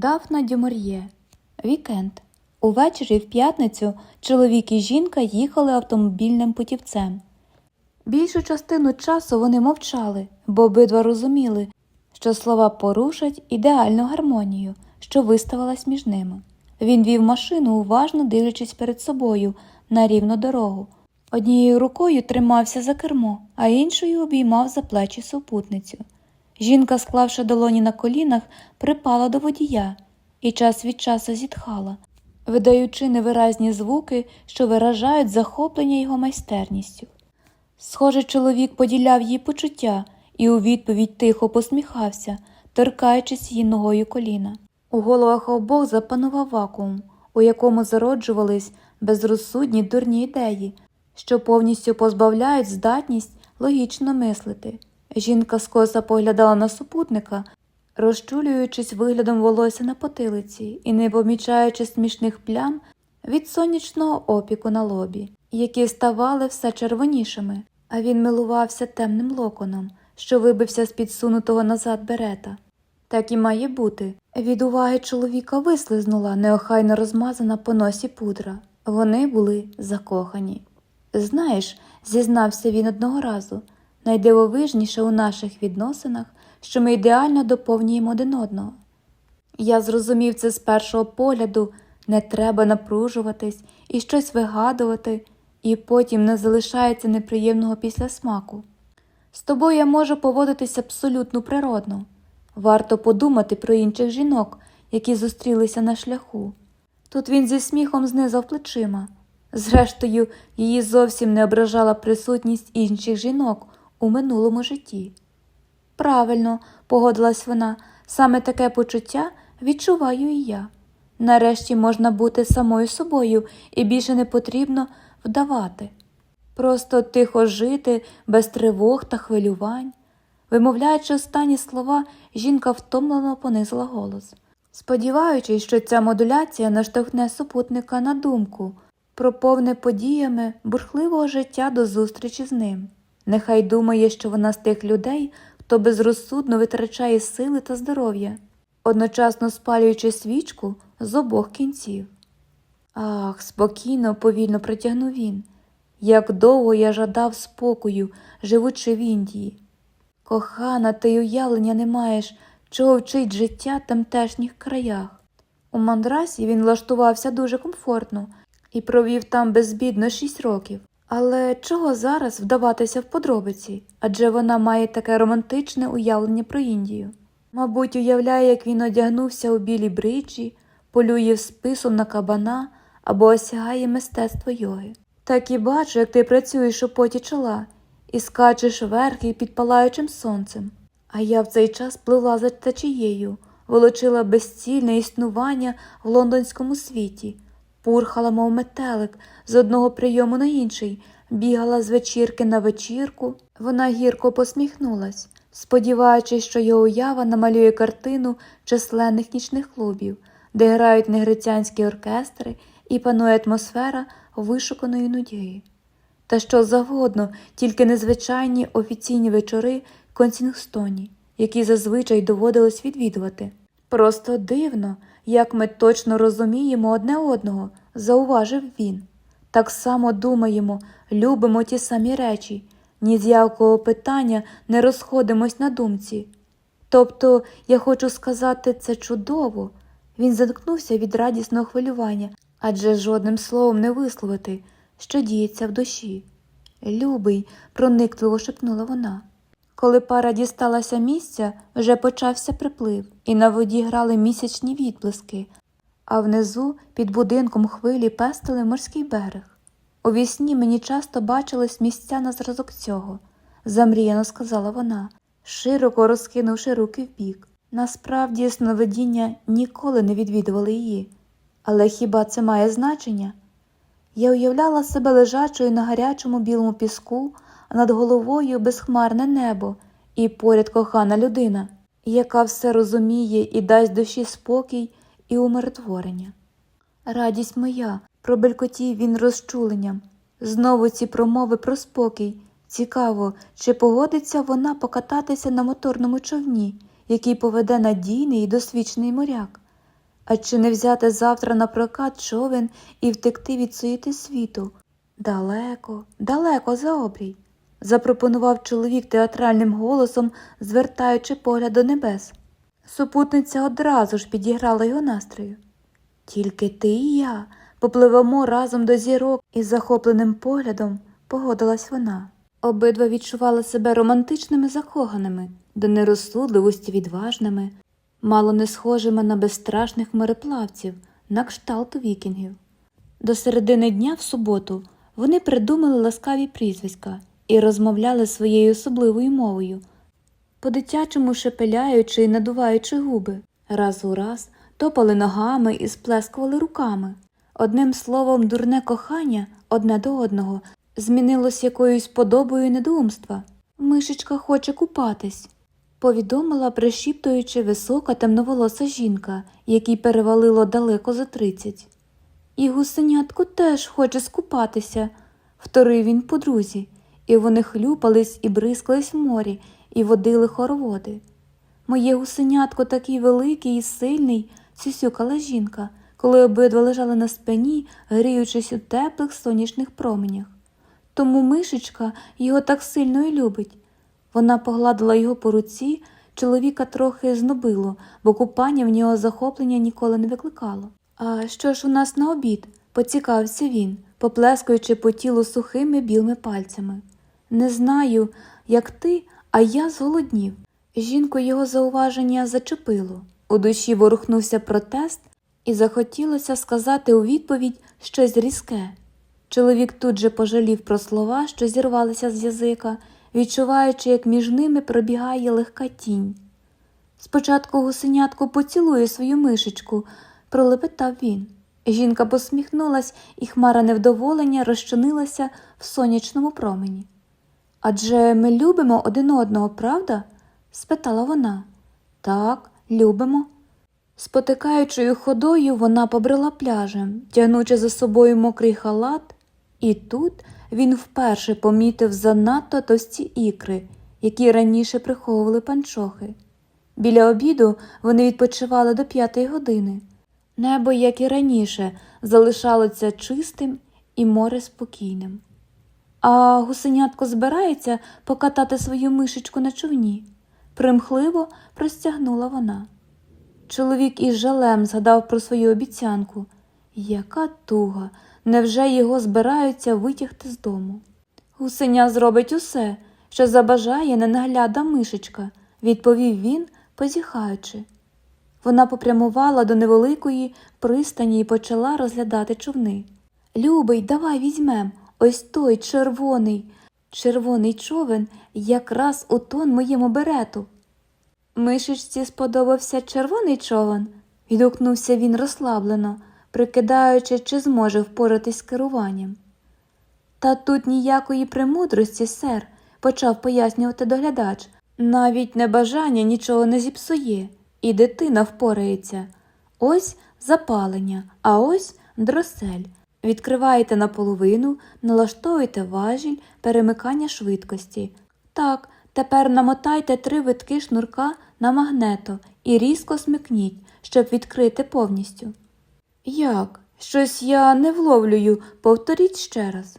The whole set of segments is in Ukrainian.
Дафна Дюмор'є. Вікенд. Увечері в п'ятницю чоловік і жінка їхали автомобільним путівцем. Більшу частину часу вони мовчали, бо обидва розуміли, що слова порушать ідеальну гармонію, що виставилась між ними. Він вів машину, уважно дивлячись перед собою на рівну дорогу. Однією рукою тримався за кермо, а іншою обіймав за плечі супутницю. Жінка, склавши долоні на колінах, припала до водія і час від часу зітхала, видаючи невиразні звуки, що виражають захоплення його майстерністю. Схоже, чоловік поділяв її почуття і у відповідь тихо посміхався, торкаючись її ногою коліна. У головах обох запанував вакуум, у якому зароджувались безрозсудні дурні ідеї, що повністю позбавляють здатність логічно мислити. Жінка скоса поглядала на супутника, розчулюючись виглядом волосся на потилиці і не помічаючи смішних плям від сонячного опіку на лобі, які ставали все червонішими, а він милувався темним локоном, що вибився з підсунутого назад берета. Так і має бути. Від уваги чоловіка вислизнула неохайно розмазана по носі пудра. Вони були закохані. Знаєш, зізнався він одного разу, найдивовижніше у наших відносинах, що ми ідеально доповнюємо один одного. Я зрозумів це з першого погляду, не треба напружуватись і щось вигадувати, і потім не залишається неприємного післясмаку. З тобою я можу поводитися абсолютно природно. Варто подумати про інших жінок, які зустрілися на шляху. Тут він зі сміхом знизав плечима. Зрештою, її зовсім не ображала присутність інших жінок у минулому житті. Правильно, погодилась вона, саме таке почуття відчуваю і я. Нарешті можна бути самою собою і більше не потрібно вдавати. Просто тихо жити, без тривог та хвилювань. Вимовляючи останні слова, жінка втомлено понизила голос, сподіваючись, що ця модуляція наштовхне супутника на думку про повне подіями бурхливого життя до зустрічі з ним. Нехай думає, що вона з тих людей, хто безрозсудно витрачає сили та здоров'я, одночасно спалюючи свічку з обох кінців. Ах, спокійно, повільно протягнув він. Як довго я жадав спокою, живучи в Індії. Кохана, ти уявлення не маєш, чого вчить життя в тамтешніх краях. У мандрасі він влаштувався дуже комфортно і провів там безбідно шість років. Але чого зараз вдаватися в подробиці? Адже вона має таке романтичне уявлення про Індію. Мабуть, уявляє, як він одягнувся у білі бриджі, полює списом на кабана або осягає мистецтво йоги. Так і бачу, як ти працюєш у поті чола і скачеш верхи під палаючим сонцем. А я в цей час плила за течією, волочила безцільне існування в лондонському світі, пурхала, мов метелик, з одного прийому на інший, бігала з вечірки на вечірку. Вона гірко посміхнулась, сподіваючись, що його уява намалює картину численних нічних клубів, де грають негритянські оркестри і панує атмосфера вишуканої нудьги. Та що завгодно, тільки незвичайні офіційні вечори в Консінгстоні, які зазвичай доводилось відвідувати. Просто дивно, як ми точно розуміємо одне одного, зауважив він. Так само думаємо, любимо ті самі речі, ні з якого питання не розходимось на думці. Тобто, я хочу сказати, це чудово. Він заткнувся від радісного хвилювання, адже жодним словом не висловити, що діється в душі. Любий, проникливо шепнула вона. Коли пара дісталася місця, вже почався приплив, і на воді грали місячні відблиски, а внизу під будинком хвилі пестили морський берег. У вісні мені часто бачились місця на зразок цього, замріяно сказала вона, широко розкинувши руки вбік. Насправді сновидіння ніколи не відвідували її. Але хіба це має значення? Я уявляла себе лежачою на гарячому білому піску, над головою безхмарне небо і поряд кохана людина, яка все розуміє і дасть душі спокій і умиротворення. Радість моя, пробелькотів він розчуленням. Знову ці промови про спокій. Цікаво, чи погодиться вона покататися на моторному човні, який поведе надійний і досвідчений моряк. А чи не взяти завтра на прокат човен і втекти від суєти світу? Далеко, далеко за обрій, запропонував чоловік театральним голосом, звертаючи погляд до небес. Супутниця одразу ж підіграла його настрою. Тільки ти і я попливемо разом до зірок із захопленим поглядом, погодилась вона. Обидва відчували себе романтичними закоханими, до нерозсудливості відважними, мало не схожими на безстрашних мореплавців, на кшталт вікінгів. До середини дня в суботу вони придумали ласкаві прізвиська і розмовляли своєю особливою мовою, по-дитячому шепеляючи і надуваючи губи, раз у раз топали ногами і сплескували руками. Одним словом, дурне кохання одне до одного змінилось якоюсь подобою недоумства. Мишечка хоче купатись, повідомила, пришіптуючи висока темноволоса жінка, якій перевалило далеко за тридцять. І гусенятко теж хоче скупатися, вторив він подрузі, і вони хлюпались і бризкались в морі, і водили хороводи. Моє гусенятко такий великий і сильний, сюсюкала жінка, коли обидва лежали на спині, гріючись у теплих сонячних променях. Тому мишечка його так сильно і любить. Вона погладила його по руці, чоловіка трохи знобило, бо купання в нього захоплення ніколи не викликало. А що ж у нас на обід? поцікавився він, поплескуючи по тілу сухими білими пальцями. Не знаю, як ти, а я зголоднів. Жінку його зауваження зачепило. У душі ворухнувся протест, і захотілося сказати у відповідь щось різке. Чоловік тут же пожалів про слова, що зірвалися з язика, відчуваючи, як між ними пробігає легка тінь. Спочатку гусенятко поцілує свою мишечку, пролепетав він. Жінка посміхнулась, і хмара невдоволення розчинилася в сонячному промені. Адже ми любимо один одного, правда? спитала вона. Так, любимо. Спотикаючою ходою вона побрела пляжем, тягнучи за собою мокрий халат, і тут він вперше помітив занадто товсті ікри, які раніше приховували панчохи. Біля обіду вони відпочивали до п'ятої години. Небо, як і раніше, залишалося чистим і море спокійним. А гусенятко збирається покатати свою мишечку на човні, примхливо простягнула вона. Чоловік із жалем згадав про свою обіцянку. Яка туга, невже його збираються витягти з дому? Гусеня зробить усе, що забажає ненагляда мишечка, відповів він, позіхаючи. Вона попрямувала до невеликої пристані і почала розглядати човни. Любий, давай візьмем, ось той червоний, червоний човен якраз у тон моєму берету. Мишечці сподобався червоний човен, відгукнувся він розслаблено, прикидаючи, чи зможе впоратись з керуванням. Та тут ніякої премудрості, сер, почав пояснювати доглядач. Навіть небажання нічого не зіпсує, і дитина впорається. Ось запалення, а ось дросель. Відкриваєте наполовину, налаштовуєте важіль перемикання швидкості. Так, тепер намотайте три витки шнурка на магнето і різко смикніть, щоб відкрити повністю. Як? Щось я не вловлюю, повторіть ще раз.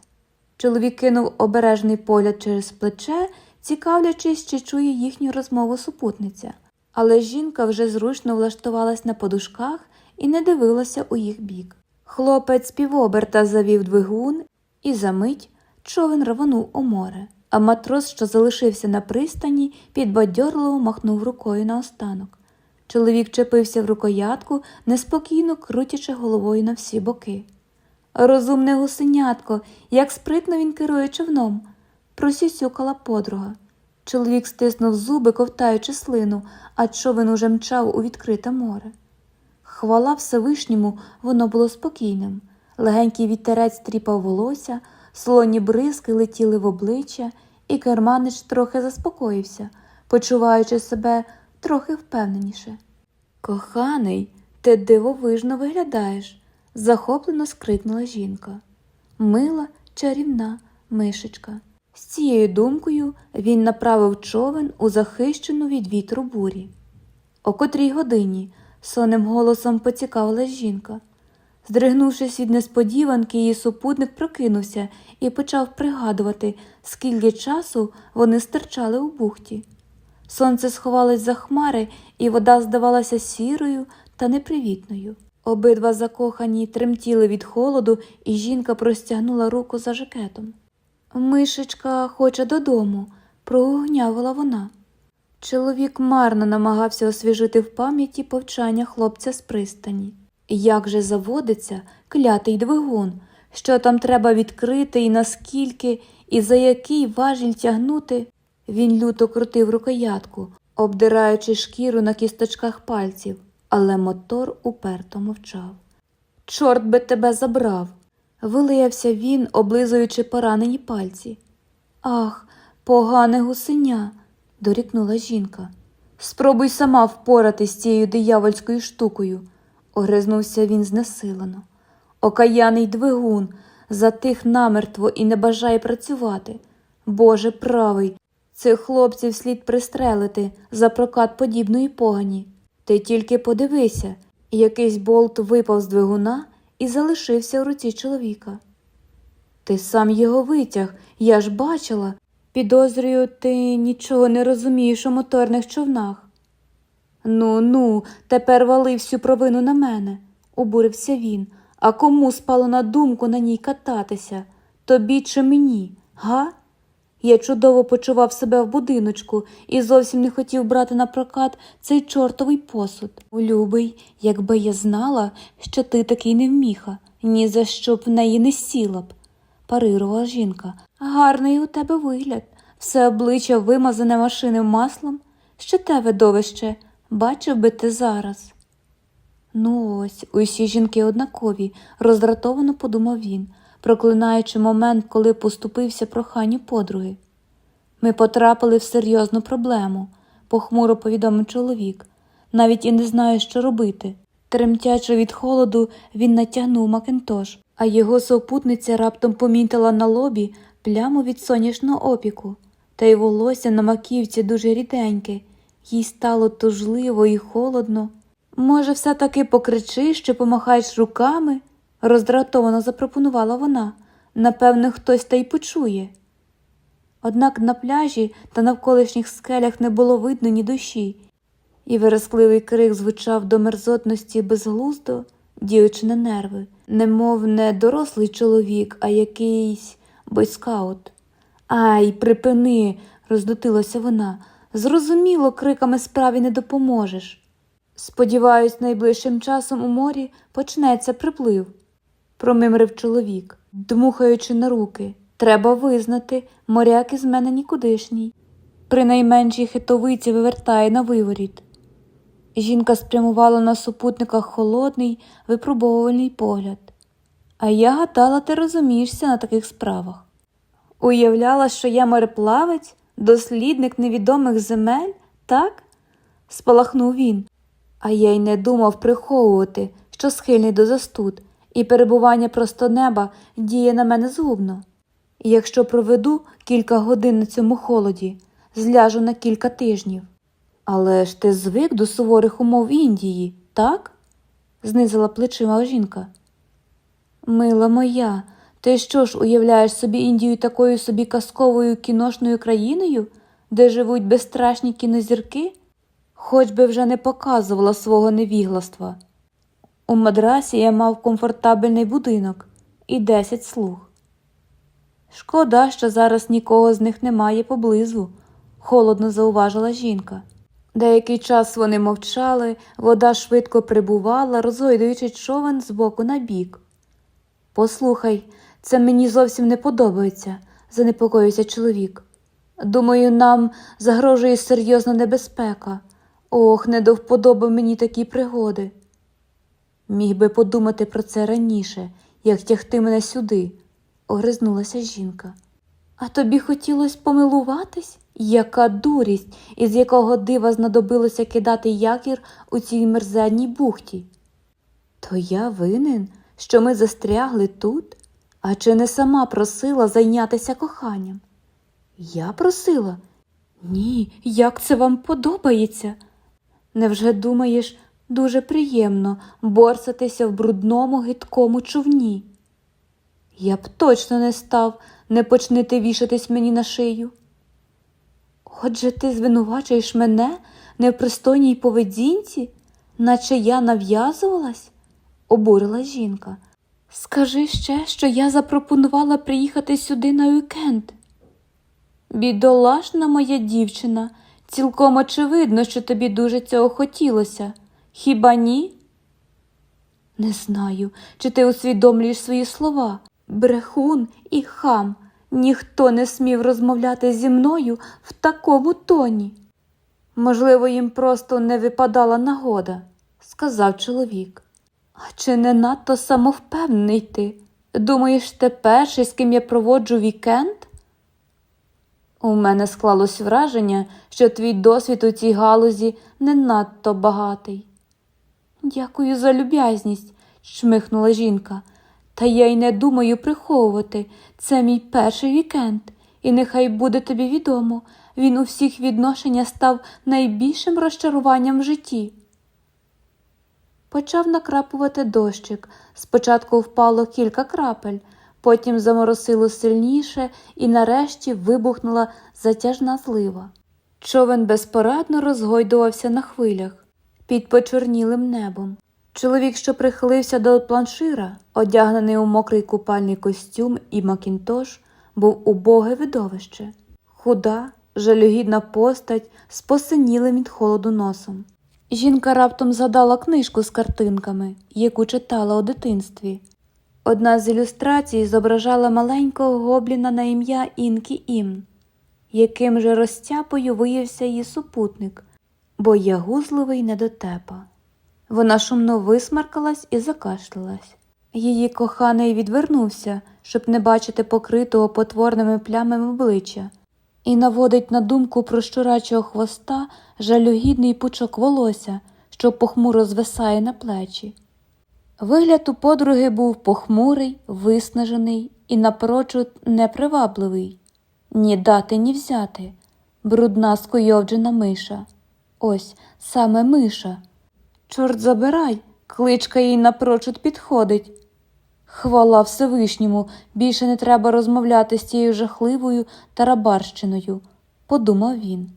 Чоловік кинув обережний погляд через плече, цікавлячись, чи чує їхню розмову супутниця. Але жінка вже зручно влаштувалась на подушках і не дивилася у їх бік. Хлопець півоберта завів двигун, і за мить човен рвонув у море, а матрос, що залишився на пристані, підбадьорливо махнув рукою наостанок. Чоловік чепився в рукоятку, неспокійно крутячи головою на всі боки. Розумне гусенятко, як спритно він керує човном, просюсюкала подруга. Чоловік стиснув зуби, ковтаючи слину, а човен уже мчав у відкрите море. Хвала Всевишньому, воно було спокійним. Легенький вітерець тріпав волосся, солоні бризки летіли в обличчя, і керманич трохи заспокоївся, почуваючи себе трохи впевненіше. Коханий, ти дивовижно виглядаєш, захоплено скрикнула жінка. Мила, чарівна мишечка. З цією думкою він направив човен у захищену від вітру бурі. О котрій годині сонним голосом поцікавилась жінка. Здригнувшись від несподіванки, її супутник прокинувся і почав пригадувати, скільки часу вони стирчали у бухті. Сонце сховалось за хмари, і вода здавалася сірою та непривітною. Обидва закохані тремтіли від холоду, і жінка простягнула руку за жакетом. Мишечка хоче додому, прогугнявила вона. Чоловік марно намагався освіжити в пам'яті повчання хлопця з пристані. Як же заводиться клятий двигун, що там треба відкрити і наскільки, і за який важіль тягнути, він люто крутив рукоятку, обдираючи шкіру на кісточках пальців, але мотор уперто мовчав. Чорт би тебе забрав. Вилаявся він, облизуючи поранені пальці. Ах, погане гусеня, дорікнула жінка. Спробуй сама впоратись з цією диявольською штукою, огризнувся він знесилено. Окаяний двигун затих намертво і не бажає працювати. Боже правий, цих хлопців слід пристрелити за прокат подібної погані. Ти тільки подивися, якийсь болт випав з двигуна і залишився в руці чоловіка. Ти сам його витяг, я ж бачила. Підозрюю, ти нічого не розумієш у моторних човнах. Ну, ну, тепер вали всю провину на мене, обурився він. А кому спало на думку на ній кататися? Тобі чи мені, га? Я чудово почував себе в будиночку і зовсім не хотів брати на прокат цей чортовий посуд. Любий, якби я знала, що ти такий невміха, ні за що б неї не сіла б, парирувала жінка. Гарний у тебе вигляд, все обличчя вимазане машинним маслом. Що те видовище, бачив би ти зараз. Ну ось, усі жінки однакові, роздратовано подумав він, проклинаючи момент, коли поступився проханню подруги. Ми потрапили в серйозну проблему, похмуро повідомив чоловік. Навіть і не знаю, що робити. Тремтячи від холоду, він натягнув макінтош, а його супутниця раптом помітила на лобі пляму від сонячного опіку, та й волосся на маківці дуже ріденьке, їй стало тужливо і холодно. Може, все таки покричиш чи помахаєш руками? роздратовано запропонувала вона. Напевне, хтось та й почує. Однак на пляжі та навколишніх скелях не було видно ні душі, і виразкливий крик звучав до мерзотності безглуздо, діючи на нерви, немов не дорослий чоловік, а якийсь бойскаут. Ай, припини, роздутилася вона. Зрозуміло, криками справі не допоможеш. Сподіваюсь, найближчим часом у морі почнеться приплив, промимрив чоловік, дмухаючи на руки. Треба визнати, моряк із мене нікудишній. При найменшій хитовиці вивертає на виворіт. Жінка спрямувала на супутниках холодний, випробовувальний погляд. А я гадала, ти розумієшся на таких справах. Уявляла, що я мореплавець, дослідник невідомих земель, так? спалахнув він. А я й не думав приховувати, що схильний до застуд, і перебування просто неба діє на мене згубно. Якщо проведу кілька годин на цьому холоді, зляжу на кілька тижнів. Але ж ти звик до суворих умов Індії, так? знизила плечима жінка. Мила моя, ти що ж уявляєш собі Індію такою собі казковою кіношною країною, де живуть безстрашні кінозірки? Хоч би вже не показувала свого невігластва. У мадрасі я мав комфортабельний будинок і десять слуг. Шкода, що зараз нікого з них немає поблизу, холодно зауважила жінка. Деякий час вони мовчали, вода швидко прибувала, розгойдуючи човен з боку на бік. Послухай, це мені зовсім не подобається, занепокоївся чоловік. Думаю, нам загрожує серйозна небезпека. Ох, не до вподоби мені такі пригоди. Міг би подумати про це раніше, як тягти мене сюди, огризнулася жінка. А тобі хотілося помилуватись? Яка дурість, із якого дива знадобилося кидати якір у цій мерзенній бухті? То я винен, що ми застрягли тут, а чи не сама просила зайнятися коханням? Я просила? Ні, як це вам подобається? Невже думаєш, Дуже приємно борсатися в брудному гидкому човні. Я б точно не став, не почни ти вішатись мені на шию. Отже, ти звинувачуєш мене непристойній поведінці, наче я нав'язувалась, обурила жінка. Скажи ще, що я запропонувала приїхати сюди на уікенд. Бідолашна моя дівчина, цілком очевидно, що тобі дуже цього хотілося. Хіба ні? Не знаю, чи ти усвідомлюєш свої слова. Брехун і хам. Ніхто не смів розмовляти зі мною в такому тоні. Можливо, їм просто не випадала нагода, сказав чоловік. А чи не надто самовпевнений ти? Думаєш, ти перший, з ким я проводжу вікенд? У мене склалось враження, що твій досвід у цій галузі не надто багатий. Дякую за люб'язність, шмихнула жінка. Та я й не думаю приховувати. Це мій перший вікенд, і нехай буде тобі відомо, він у всіх відношеннях став найбільшим розчаруванням в житті. Почав накрапувати дощик. Спочатку впало кілька крапель, потім заморосило сильніше і нарешті вибухнула затяжна злива. Човен безпорадно розгойдувався на хвилях під почорнілим небом. Чоловік, що прихилився до планшира, одягнений у мокрий купальний костюм і макінтош, був убоге видовище, худа, жалюгідна постать з посинілим від холоду носом. Жінка раптом згадала книжку з картинками, яку читала у дитинстві. Одна з ілюстрацій зображала маленького гобліна на ім'я Інкі Імн, яким же розтяпою виявився її супутник, боягузливий недотепа. Вона шумно висмаркалась і закашлялась. Її коханий відвернувся, щоб не бачити покритого потворними плямами обличчя, і наводить на думку про щурачого хвоста жалюгідний пучок волосся, що похмуро звисає на плечі. Вигляд у подруги був похмурий, виснажений і напрочуд непривабливий. Ні дати, ні взяти. Брудна скуйовджена миша. Ось саме миша. Чорт забирай, кличка їй напрочуд підходить. Хвала Всевишньому, більше не треба розмовляти з цією жахливою тарабарщиною, подумав він.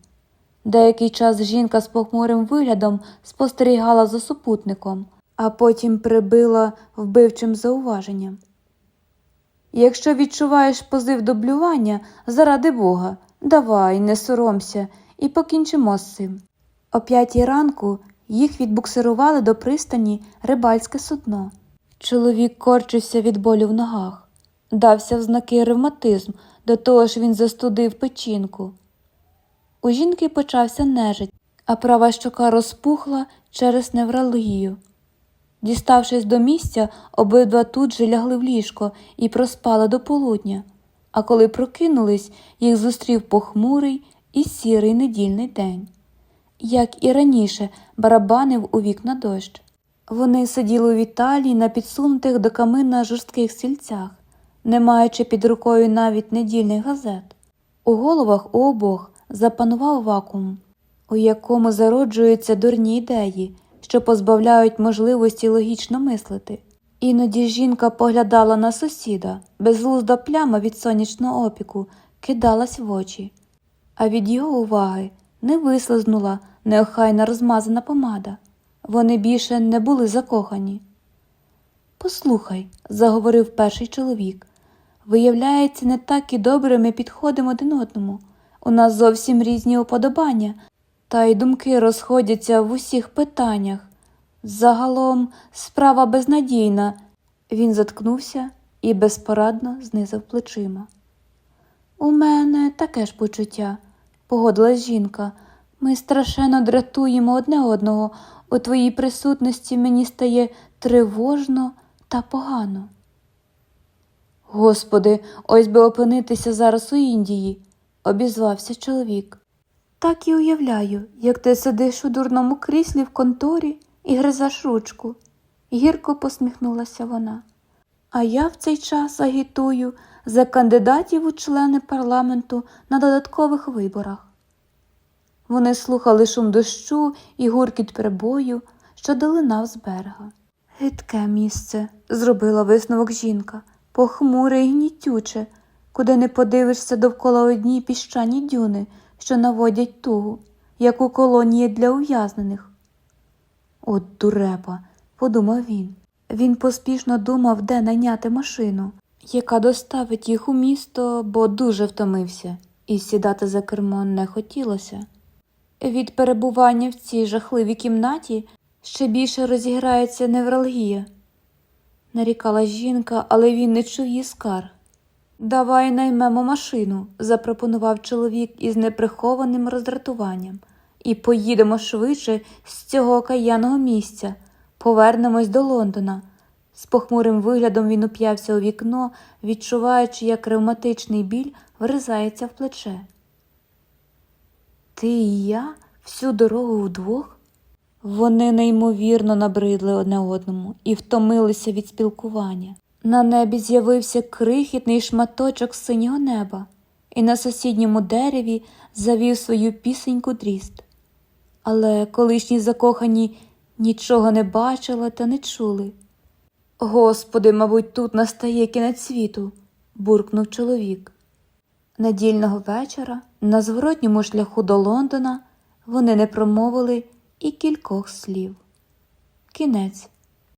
Деякий час жінка з похмурим виглядом спостерігала за супутником, а потім прибила вбивчим зауваженням. Якщо відчуваєш позив до блювання, заради Бога, давай, не соромся, і покінчимо з цим. О п'ятій ранку їх відбуксирували до пристані рибальське судно. Чоловік корчився від болю в ногах, дався в знаки ревматизм, до того ж він застудив печінку. У жінки почався нежить, а права щока розпухла через невралгію. Діставшись до місця, обидва тут же лягли в ліжко і проспали до полудня, а коли прокинулись, їх зустрів похмурий і сірий недільний день. Як і раніше, барабанив у вікна дощ. Вони сиділи у віталії на підсунутих до камина жорстких стільцях, не маючи під рукою навіть недільних газет. У головах у обох запанував вакуум, у якому зароджуються дурні ідеї, що позбавляють можливості логічно мислити. Іноді жінка поглядала на сусіда, безглузда пляма від сонячного опіку кидалась в очі, а від його уваги не вислизнула неохайна розмазана помада. Вони більше не були закохані. Послухай, заговорив перший чоловік. Виявляється, не так і добре ми підходимо один одному. У нас зовсім різні уподобання, та й думки розходяться в усіх питаннях. Загалом справа безнадійна. Він заткнувся і безпорадно знизав плечима. У мене таке ж почуття, погодилась жінка. Ми страшенно дратуємо одне одного. У твоїй присутності мені стає тривожно та погано. Господи, ось би опинитися зараз у Індії, обізвався чоловік. Так і уявляю, як ти сидиш у дурному кріслі в конторі і гризаш ручку, гірко посміхнулася вона. А я в цей час агітую за кандидатів у члени парламенту на додаткових виборах. Вони слухали шум дощу і гуркіт прибою, що долинав з берега. Гидке місце, зробила висновок жінка, похмуре і гнітюче, куди не подивишся довкола одні піщані дюни, що наводять тугу, як у колонії для ув'язнених. От дурепа, подумав він. Він поспішно думав, де найняти машину, яка доставить їх у місто, бо дуже втомився, і сідати за кермо не хотілося. Від перебування в цій жахливій кімнаті ще більше розіграється невралгія. Нарікала жінка, але він не чув її скар. Давай наймемо машину, запропонував чоловік із неприхованим роздратуванням, і поїдемо швидше з цього окаянного місця, повернемось до Лондона. З похмурим виглядом він уп'явся у вікно, відчуваючи, як ревматичний біль вризається в плече. Ти і я всю дорогу вдвох? Вони неймовірно набридли одне одному і втомилися від спілкування. На небі з'явився крихітний шматочок синього неба, і на сусідньому дереві завів свою пісеньку дріст. Але колишні закохані нічого не бачили та не чули. Господи, мабуть, тут настає кінець світу, буркнув чоловік. Недільного вечора на зворотньому шляху до Лондона вони не промовили і кількох слів. Кінець.